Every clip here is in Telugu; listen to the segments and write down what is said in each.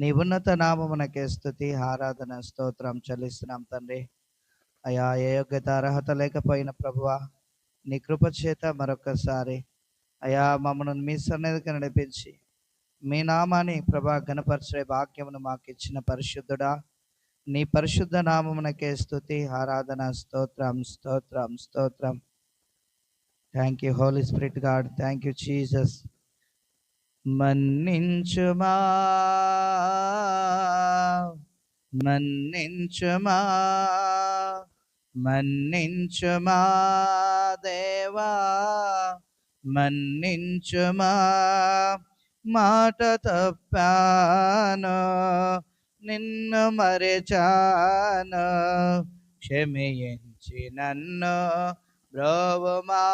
నీ ఉన్నత నామమునకే స్థుతి ఆరాధన స్తోత్రం చెల్లిస్తున్నాం తండ్రి. అయా ఏ యోగ్యత అర్హత లేకపోయిన ప్రభువా నీ కృప చేత మరొకసారి అయా మమ్మల్ని మీ సన్నిధికి నడిపించి మీ నామాన్ని ప్రభా గణపరిచే భాగ్యమును మాకు ఇచ్చిన పరిశుద్ధుడా నీ పరిశుద్ధ నామమునకే స్థుతి ఆరాధన స్తోత్రం స్తోత్రం స్తోత్రం. Thank you Holy Spirit God thank you Jesus మన్నించుమా? మన్నించుమా? మన్నించుమా దేవా? మన్నించుమా? మాట తప్పాను నిన్ను మరచాను క్షమించి నన్ను బ్రోవమా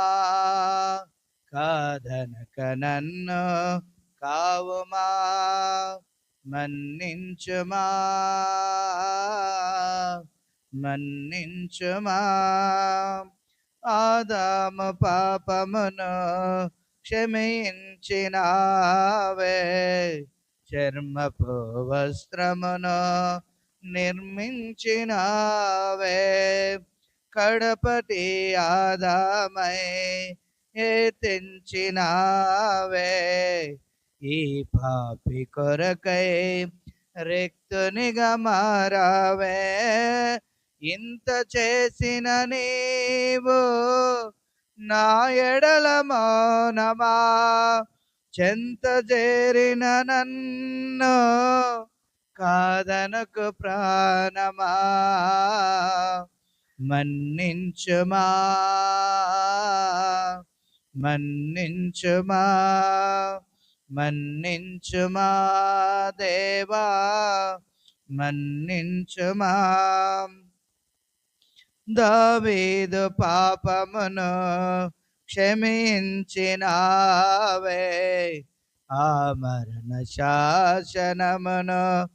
కాదనక నన్ను కావుమా? మన్నించుమా? మన్నించుమా? ఆదాము పాపమును క్షమించినావే. చర్మపు వస్త్రమును నిర్మించినావే. కడపటి ఆదామై ఏ తెంచినావే. ఈ పాపి కొరకై రిక్తునిగా మారావే ఇంత చేసిన నీవు నా ఎడల మౌనమా? చెంత చేరిన నన్ను కాదనకు ప్రాణమా? మన్నించుమా? మన్నించుమా? మన్నించుమా దేవా మన్నించుమా దావీదు పాపమును క్షమించినావే. ఆ మరణ శాసనమును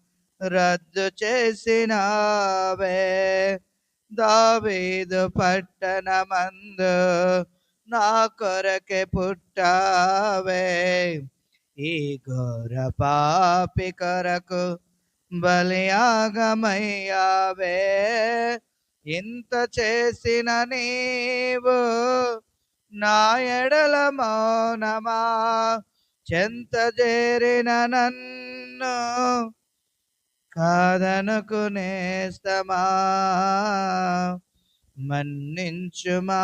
రద్దు చేసినావే. దావీదు పట్టణమందు నా కొరకే పుట్టావే. ఈ ఘోర పాపి కొరకు బలియాగమయ్యావే ఇంత చేసిన నీవు నా ఎడల మౌనమా చెంత చేరిన నన్ను కాదనుకునేస్తమా మన్నించుమా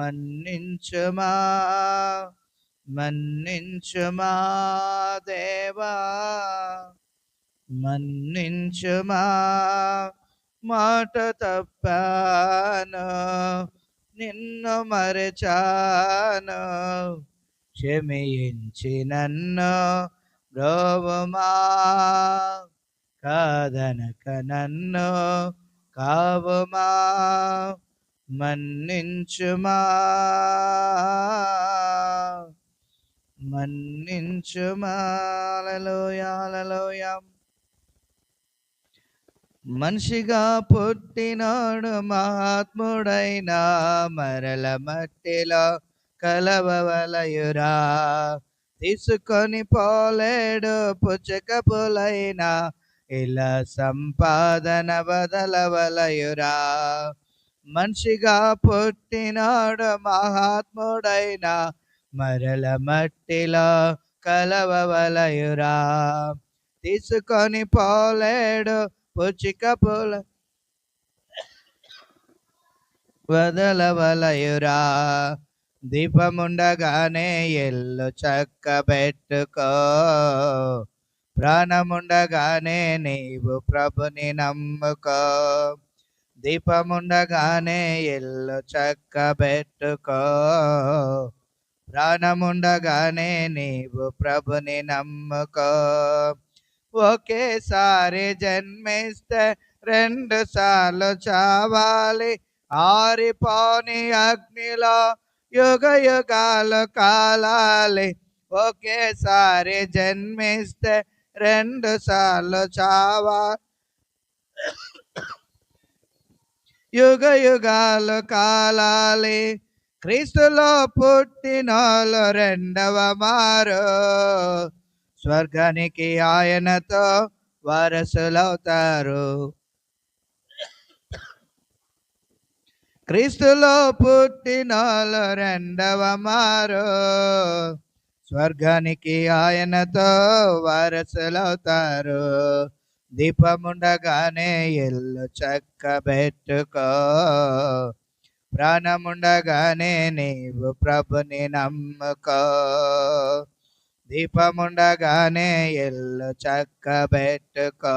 మన్నించుమా? మన్నించుమా దేవా? మన్నించుమా? మాట తప్పాను నిన్ను మరచాను క్షమించి నన్ను రోవమా? కాదనక నన్ను కావమా? మన్నించుమా? మన్నించుమాలలోయాలలోయా మనిషిగా పుట్టినాడు మహాత్ముడైన మరల మట్టిలో కలవవలయురా. తీసుకొని పోలేడు పుచ్చకపులైన ఇలా సంపాదన బదలవలయురా మనిషిగా పుట్టినాడు మహాత్ముడైన మరల మట్టిలో కలవవలయురా. తీసుకొని పోలేడు పుచ్చికపుల వదలవలయురా. దీపముండగానే ఎల్లు చక్క పెట్టుకో ప్రాణముండగానే నీవు ప్రభుని నమ్ముకో. దీపముండగానే ఎల్లు చక్క పెట్టుకో ప్రాణముండగానే నీవు ప్రభుని నమ్ముకో. ఒకేసారి జన్మిస్తే రెండు సార్లు చావాలి. ఆరిపోని అగ్నిలో యుగ యుగాలు కాలాలి. ఒకేసారి జన్మిస్తే రెండు సార్లు చావాలి యుగ యుగాలు కాలాలి క్రీస్తులో పుట్టినోలు రెండవ మారు స్వర్గానికి ఆయనతో వారసులవుతారు క్రీస్తులో పుట్టినోలు రెండవ మారు స్వర్గానికి ఆయనతో వారసులవుతారు దీపముండగానే ఎల్లు చక్క పెట్టుకో. ప్రాణముండగానే నీవు ప్రభుని నమ్ముకో. దీపముండగానే ఎల్లు చక్క పెట్టుకో.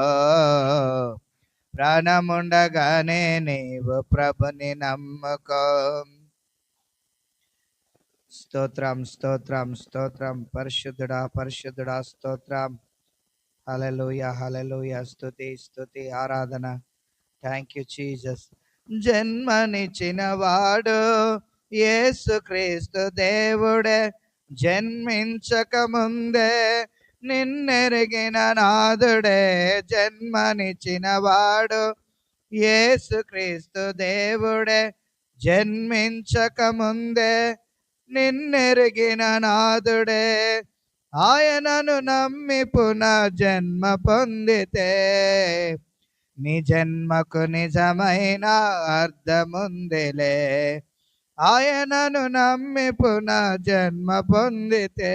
ప్రాణముండగానే నీవు ప్రభుని నమ్మకో. స్తోత్రం స్తోత్రం స్తోత్రం. పరిశుద్ధుడా పరిశుద్ధుడా స్తోత్రం. హలలోయ హలలోయ స్తుతి స్తుతి ఆరాధన. థ్యాంక్ యూ చీజస్ జన్మనిచ్చిన వాడు యేసు క్రీస్తు దేవుడే. జన్మించక ముందే నిన్నెరిగిన నాదుడే. జన్మనిచ్చిన వాడు యేసు క్రీస్తు దేవుడే. జన్మించక ముందే నిన్నెరిగిన నాదుడే. ఆయనను నమ్మి పునర్జన్మ జన్మ పొందితే నీ జన్మకు నిజమైన అర్థముందిలే. ఆయనను నమ్మి పునర్జన్మ జన్మ పొందితే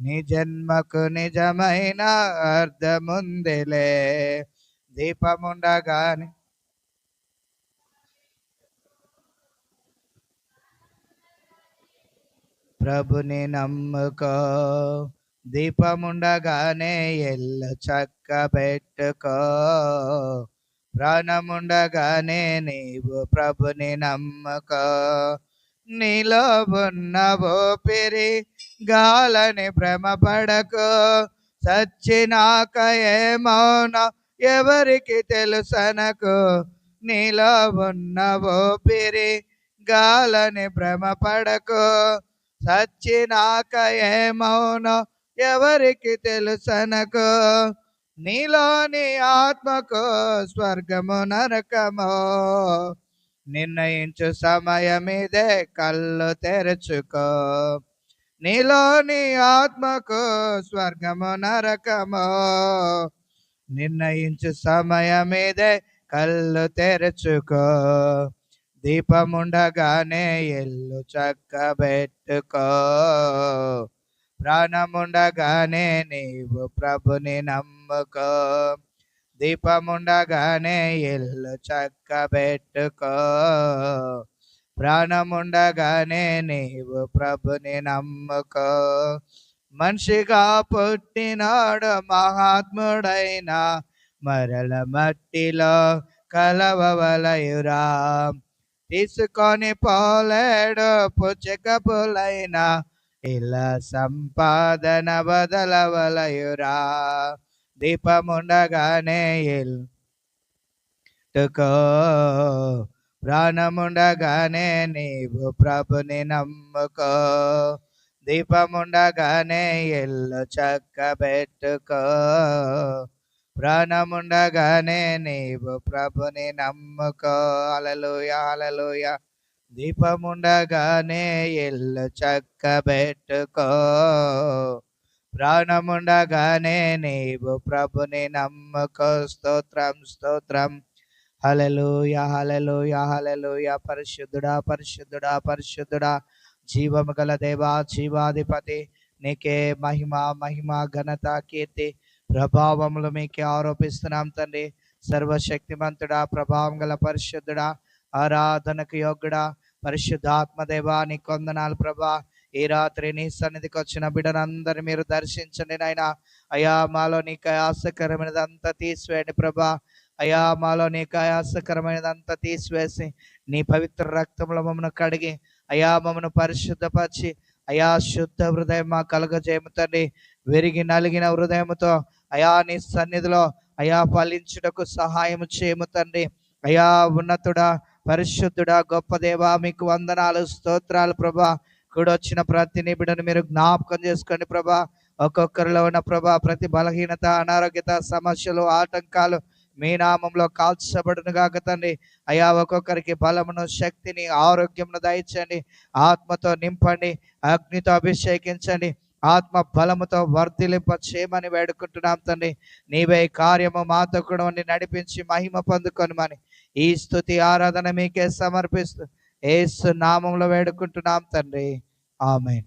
నీ జన్మకు నిజమైన అర్థముందిలే. దీపముండగానే ప్రభుని నమ్ముకో. దీపముండగానే ఎల్లు చక్క పెట్టుకో. ప్రాణముండగానే నీవు ప్రభుని నమ్ముకో. నీలో ఉన్న ఓపిరి గాలని భ్రమపడకు. సచ్చినాక ఏమౌన ఎవరికి తెలుసనకు. నీలో ఉన్న ఓపిరి గాలని భ్రమపడకు. సచ్చినాక ఏమౌనో ఎవరికి తెలుసనకు? నీలోని ఆత్మకు స్వర్గము నరకము. నిర్ణయించు సమయమిదే కళ్ళు తెరుచుకో. నీలోని ఆత్మకు స్వర్గము నరకము. నిర్ణయించు సమయమిదే కళ్ళు తెరుచుకో. దీపముండగానే ఎల్లు చక్క పెట్టుకో. ప్రాణముండగానే నీవు ప్రభుని నమ్ముకో. దీపముండగానే ఎల్లు చక్కబెట్టుకో ప్రాణముండగానే నీవు ప్రభుని నమ్ముకో. మనిషిగా పుట్టినాడు మహాత్ముడైన మరల మట్టిలో కలవవలయురా. తీసుకొని పోలేడు పుచ్చకపులైన. ఇలా సంపాదన బదలవలయురా దీపముండగానే ఎల్టుకో. ప్రాణముండగానే నీవు ప్రభుని నమ్ముకో. దీపముండగానే ఎల్లు చక్కబెట్టుకో. ప్రాణముండగానే నీవు ప్రభుని నమ్ముకో. అలలుయ అలలుయ దీపముండగానే ఇల్లు చక్కబెట్టుకో. ప్రాణముండగానే నీవు ప్రభుని నమ్ముకో. స్తోత్రం స్తోత్రం. హలలుయ హలలుయ హలలుయ పరిశుద్ధుడా పరిశుద్ధుడా పరిశుద్ధుడా. జీవము గల దేవా జీవాధిపతి. నీకే మహిమ మహిమ ఘనత కీర్తి. ప్రభావములు మీకే ఆరోపిస్తున్నాం తండ్రి. సర్వశక్తిమంతుడా ప్రభావం గల పరిశుద్ధుడా ఆరాధనకు యోగ్యుడా పరిశుద్ధాత్మదేవా నీ కొందనాలు ప్రభా. ఈ రాత్రి నీ సన్నిధికి వచ్చిన బిడ్డనందరినీ మీరు దర్శించండి నాయన. అయా మాలో నీకు ఆయాసకరమైనదంతా తీసివేయండి ప్రభా. అయా మాలో నీకు ఆయాసకరమైనదంతా తీసివేసి నీ పవిత్ర రక్తంలో మమ్మను కడిగి అయా మమ్మను పరిశుద్ధపరిచి అయా శుద్ధ హృదయం మా కలుగజేయము తండ్రి. విరిగి నలిగిన హృదయముతో అయా నీ సన్నిధిలో అయా ఫలించుటకు సహాయం చేయము తండ్రి. అయా ఉన్నతుడా పరిశుద్ధుడా గొప్ప దేవా మీకు వందనాలు స్తోత్రాలు ప్రభా. కూడొచ్చిన ప్రతి నిబిడను మీరు జ్ఞాపకం చేసుకోండి ప్రభా. ఒక్కొక్కరిలో ఉన్న ప్రభా ప్రతి బలహీనత అనారోగ్యత సమస్యలు ఆటంకాలు మీ నామంలో కాల్చబడును గాక తండ్రి. అయా ఒక్కొక్కరికి బలమును శక్తిని ఆరోగ్యమును దయచండి ఆత్మతో నింపండి అగ్నితో అభిషేకించండి. ఆత్మ బలముతో వర్ధిలింప చేయమని వేడుకుంటున్నాం తండ్రి నీవే కార్యము మాతో కూడా నడిపించి మహిమ పొందుకొనమని. ఈ స్థుతి ఆరాధన మీకే సమర్పిస్తూ ఏసు నామంలో వేడుకుంటున్నాం తండ్రి ఆమెన్.